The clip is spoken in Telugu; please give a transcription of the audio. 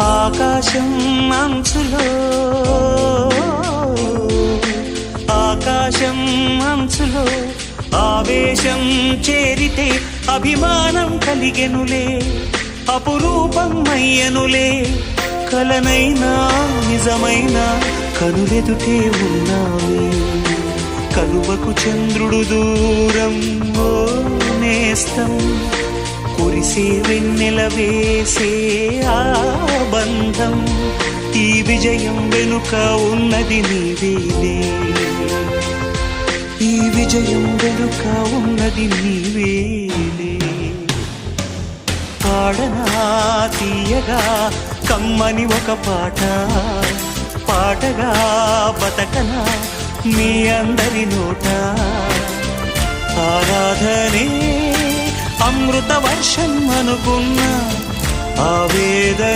ఆకాశం అంచులో. ఆకాశం అంచులో ఆవేశం చేరితే అభిమానం కలిగెనులే అపురూపం అయ్యనులే కలనైనా నిజమైన కనులెదుటే ఉన్నావే. కలువకు చంద్రుడు దూరం ఓ నేస్తం కురిసే వెన్నెల వేసే ఆ ప్రతి విజయం వెనుక ఉన్నది నీవేలే ఈ విజయం వెనుక ఉన్నది నీవేలే పాడనా తీయగా కమ్మని ఒక పాట. పాటగా బతకనా మీ అందరి నోట. ఆరాధనే అమృత వర్షం అనుకున్న ఆవేదన